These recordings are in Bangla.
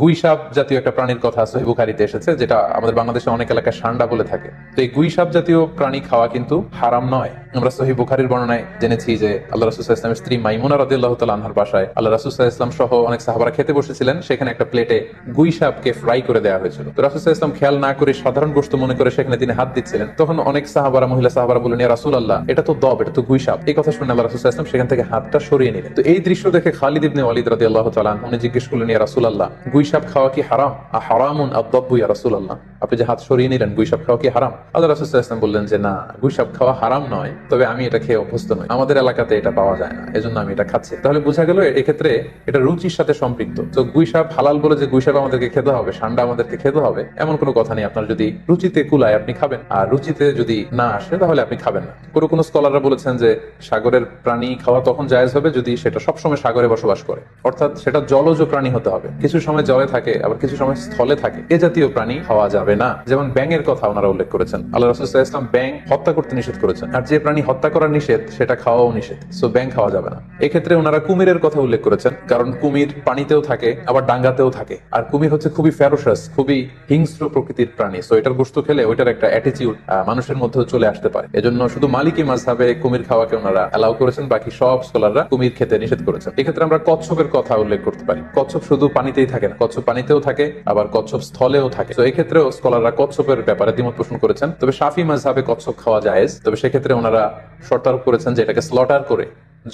গুই সাপ জাতীয় একটা প্রাণীর কথা সহি বুখারিতে এসেছে, যেটা আমাদের বাংলাদেশে অনেক এলাকায় সান্ডা বলে থাকে। তো এই গুই সাপ জাতীয় প্রাণী খাওয়া কিন্তু হারাম নয়। আমরা সহি বুখারির বর্ণনায় জেনেছি যে আল্লাহ রাসুল ইসলামের স্ত্রী মাইমুনা রাদিল্লাহ তাল আনহার বাসায় আল্লাহ রাসুল ইসলাম সহ অনেক সাহাবারা খেতে বসেছিলেন, সেখানে একটা প্লেটে গুই সাপকে ফ্রাই করে দেওয়া হয়েছিল। তো রাসুল ইসলাম খেয়াল না করে সাধারণ গোস্ত মনে করে সেখানে তিনি হাত দিচ্ছিলেন। তখন অনেক সাহাবারা, মহিলা সাহাবারা বলেন রাসুল আল্লাহ এটা তো দব, এটা তো গুইসাপ। এই কথা শুনে আল্লাহ রাসুল ইসলাম সেখান থেকে হাতটা সরিয়ে নিলেন। তো এই দৃশ্য দেখে খালিদ ইবনে ওয়ালিদ রাদি আল্লাহ তালান উনি জিজ্ঞেস করলেন রাসুল আল্লাহ গুই সাপ খাওয়া কি হারাম? আ হারামুন আদব্বু ইয়া রাসুল আল্লাহ আপনি যে হাত সরিয়ে নিলেন গুই সাপ খাওয়া কি হারাম? আল্লাহ রাসুল ইসলাম বললেন যে, না গুই সাপ খাওয়া হারাম নয়, তবে আমি এটা খেয়ে অভ্যস্ত নই। আমাদের এলাকাতে এটা পাওয়া যায় না, এজন্য আমি এটা খাচ্ছি। তাহলে বোঝা গেল এক্ষেত্রে এটা রুচির সাথে সম্পৃক্ত। তো গুই সাপ হালাল বলে যে গুই সাপ আমাদেরকে খেতে হবে সান্ডা আমাদেরকে খেতে হবে, এমন কোনো কথা নেই। আপনার যদি রুচিতে কুলায় আপনি খাবেন, আর রুচিতে যদি না আসে, তাহলে আপনি খাবেন না। কোনো কোনো স্কলাররা বলেছেন যে, সাগরের প্রাণী খাওয়া তখন জায়েজ হবে যদি সেটা সবসময় সাগরে বসবাস করে। অর্থাৎ সেটা জলজ প্রাণী হতে হবে। কিছু সময় জলে থাকে, আবার কিছু সময় স্থলে থাকে। এ জাতীয় প্রাণী খাওয়া যাবে না। যেমন ব্যাঙের কথা ওনারা উল্লেখ করেছেন। আল্লাহ রসুল ইসলাম ব্যাং হত্যা করতে নিষেধ করেছেন। আর যে প্রাণী হত্যা করা নিষেধ, সেটা খাওয়াও নিষেধ। সো ব্যাং খাওয়া যাবে না। এক্ষেত্রে ওনারা কুমিরের কথা উল্লেখ করেছেন। কারণ কুমির পানিতেও থাকে, আবার ডাঙ্গাতেও থাকে। আর কুমির হচ্ছে খুবই ফ্যারোসাস খুবই হিংস্র প্রকৃতির প্রাণী। সো এটার গোস্ত খেলে ওইটার একটা অ্যাটিটিউড মানুষের মধ্যেও চলে আসতে পারে। এজন্য শুধু মালিকি মাঝহাবে কুমির খাওয়াকে ওনারা অ্যালাউ করেছেন, বাকি সব স্কলাররা কুমির খেতে নিষেধ করেছেন। এক্ষেত্রে আমরা কচ্ছপের কথা উল্লেখ করতে পারি। কচ্ছপ শুধু পানিতেই থাকে না। কচ্ছপ পানিতেও থাকে, আবার কচ্ছপ স্থলেও থাকে। তো এক্ষেত্রেও স্কলাররা কচ্ছপের ব্যাপারে দ্বিমত পোষণ করেছেন। তবে শাফি মাঝহাবে কচ্ছপ খাওয়া যায় তবে সেক্ষেত্রে ওনারা শর্তারোপ করেছেন যে এটাকে স্লটার করে,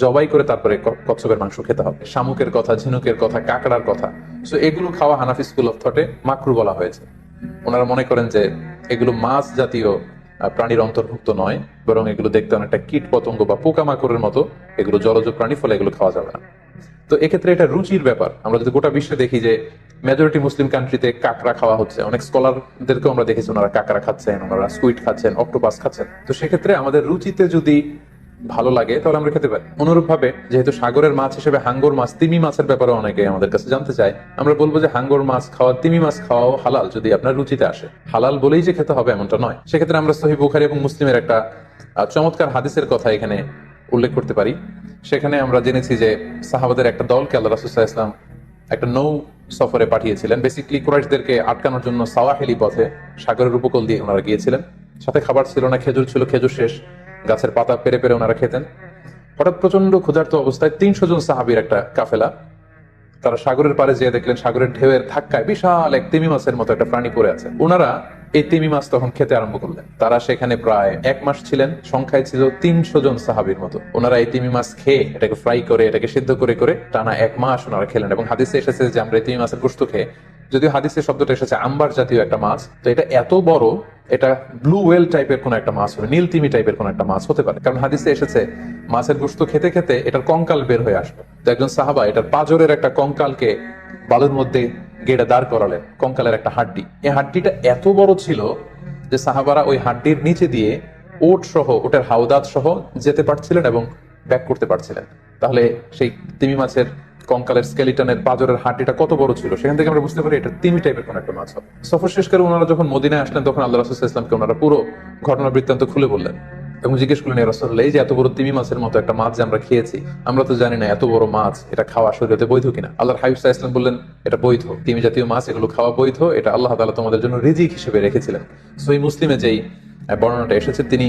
জবাই করে তারপরে কচ্ছপের মাংস খেতে হবে। শামুকের কথা, ঝিনুকের কথা, কাঁকড়ার কথা। তো এগুলো খাওয়া হানাফি স্কুল অফ থটে মাকরু বলা হয়েছে। ওনারা মনে করেন যে এগুলো মাছ জাতীয় প্রাণীর অন্তর্ভুক্ত নয়, বরং এগুলো দেখতে অনেকটা কীট পতঙ্গ বা পোকামাকড়ের মতো। এগুলো জলজ প্রাণী, ফলে এগুলো খাওয়া যাবে না। তো এক্ষেত্রে এটা রুচির ব্যাপার। আমরা যদি গোটা বিশ্বে দেখি যে মেজরিটি মুসলিম কান্ট্রিতে কাঁকড়া খাওয়া হচ্ছে, অনেক স্কলারদেরকেও আমরা দেখেছি ওনারা কাঁকড়া খাচ্ছেন, ওনারা সুইট খাচ্ছেন অক্টোপাস খাচ্ছেন। তো সেক্ষেত্রে আমাদের রুচিতে যদি ভালো লাগে, তাহলে আমরা খেতে পারি। অনুরূপ ভাবে যেহেতু সাগরের মাছ হিসেবে হাঙ্গর মাছ, তিমি মাছের ব্যাপারে অনেকে আমাদের কাছে জানতে চায়, আমরা বলব যে হাঙ্গর মাছ খাওয়া, তিমি মাছ খাওয়াও হালাল যদি আপনার রুচিতে আসে। হালাল বলেই যে খেতে হবে এমনটা নয়। সেক্ষেত্রে আমরা সহি বুখারি এবং মুসলিমের একটা চমৎকার হাদিসের কথা এখানে উল্লেখ করতে পারি। সেখানে আমরা জেনেছি যে সাহাবাদের একটা দলকে আল্লাহ রাসুল্লাহ ইসলাম একটা নৌ সফরে পাঠিয়েছিলেন। বেসিকলি কুরাইশদেরকে আটকানোর জন্য সাওয়াহিলি পথে সাগরের উপকূল দিয়ে ওনারা গিয়েছিলেন। সাথে খাবার ছিল না, খেজুর ছিল, খেজুর শেষ। গাছের পাতা পেরে পেরে ওনারা খেতেন। হঠাৎ প্রচণ্ড ক্ষুধার্ত অবস্থায় তিনশো জন সাহাবির একটা কাফেলা, তারা সাগরের পারে যেয়ে দেখলেন সাগরের ঢেউয়ের ধাক্কায় বিশাল এক তিমি মাছের মতো একটা প্রাণী পড়ে আছে। ওনারা এই তিমি মাছ তখন খেতে আরম্ভ করলেন। তারা সেখানে প্রায় এক মাস ছিলেন। সংখ্যায় ছিল তিনশো জন সাহাবির মতো। ওনারা এই তিমি মাছ খেয়ে এটাকে ফ্রাই করে, এটাকে সিদ্ধ করে করে টানা এক মাস ওনারা খেলেন এবং হাদিসে এসেছে যে আমরা এই তিমি মাছের গোস্ত খেয়ে, যদিও হাদিসের শব্দটা এসেছে আম্বার জাতীয় একটা মাছ, তো এটা এত বড়, এটা ব্লু ওয়েল টাইপের কোন একটা মাছ হবে, নীল তিমি টাইপের কোন একটা মাছ হতে পারে। কারণ হাদিসে এসেছে, মাছের গোস্ত খেতে খেতে এটার কঙ্কাল বের হয়ে আসবে। তো একজন সাহাবা এটার পাজরের একটা কঙ্কালকে বালুর মধ্যে গেড়ে দাঁড় করালেন, কঙ্কালের একটা হাড্ডি। এই হাড্ডিটা এত বড় ছিল যে সাহাবারা ওই হাড্ডির নিচে দিয়ে ওট সহ, ওটার হাওদাত সহ যেতে পারছিলেন এবং ব্যাক করতে পারছিলেন। তাহলে সেই তিমি মাছের, কঙ্কালের স্কেলিটনের পাজরের হাড্ডিটা কত বড় ছিল? সেখান থেকে আমরা বুঝতে পারি এটা তিমি টাইপের কোন একটা মাছ হবে। সফর শেষ করে ওনারা যখন মদিনায় আসলেন, তখন আল্লাহ রাসুল ইসলামকে ওনারা পুরো ঘটনা বৃত্তান্ত খুলে বললেন। এবং জিজ্ঞেস করলেন রসল্লাহ এই যে এত বড় তিমি মাছের মতো একটা মাছ যে আমরা খেয়েছি, আমরা তো জানি না এত বড় মাছ, এটা খাওয়া শরীরে বৈধ কিনা? আল্লাহ হাইফ ইসলাম বললেন, এটা বৈধ, তিমি জাতীয় মাছ, এগুলো খাওয়া বৈধ, এটা আল্লাহ তালা তোমাদের জন্য রিজিক হিসেবে রেখেছিলেন। সো এই মুসলিমে যেই বর্ণনাটা এসেছে, তিনি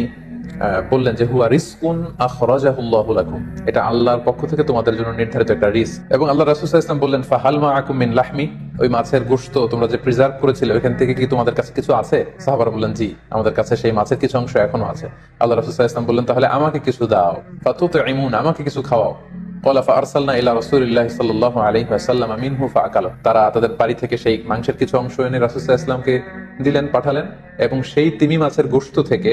বললেন যে, হুয়া রিস্কুন আখরাজাহুল্লাহুলাকুম এটা আল্লাহর পক্ষ থেকে তোমাদের জন্য নির্ধারিত একটা রিস্ক এবং আল্লাহ রাসূল সাল্লাল্লাহু রাসুল ইসলাম বললেন ফাহালমা আকুম মিন লাহমি? ওই মাছের গোশত তোমরা যে প্রিজার্ভ করেছিলে, ওইখান থেকে কি তোমাদের কাছে কিছু আছে? সাহাবার বললেন, জি, আমাদের কাছে সেই মাছের কিছু অংশ এখনও আছে। আল্লাহ রাসুল ইসলাম বললেন, তাহলে আমাকে কিছু দাও। ফাতুত ইমুন আমাকে কিছু খাওয়াও। কলা ফারসালনা ইলা রসুলিল্লাহ সাল্লাহ আলহি আসাল্লাম মিনহু ফাকাল তারা তাদের বাড়ি থেকে সেই মাংসের কিছু অংশ এনে রাসুল ইসলামকে দিলেন, পাঠালেন। এবং সেই তিমি মাছের গোস্ত থেকে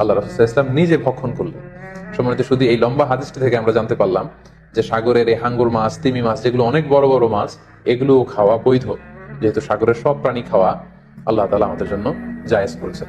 আল্লাহ রাসূল ইসলাম নিজে ভক্ষণ করলেন। সম্মানিত শুধু এই লম্বা হাদিসটি থেকে আমরা জানতে পারলাম যে সাগরের এই হাঙ্গুর মাছ, তিমি মাছ, যেগুলো অনেক বড় বড় মাছ এগুলো খাওয়া বৈধ। যেহেতু সাগরের সব প্রাণী খাওয়া আল্লাহ তালা আমাদের জন্য জায়েজ করেছে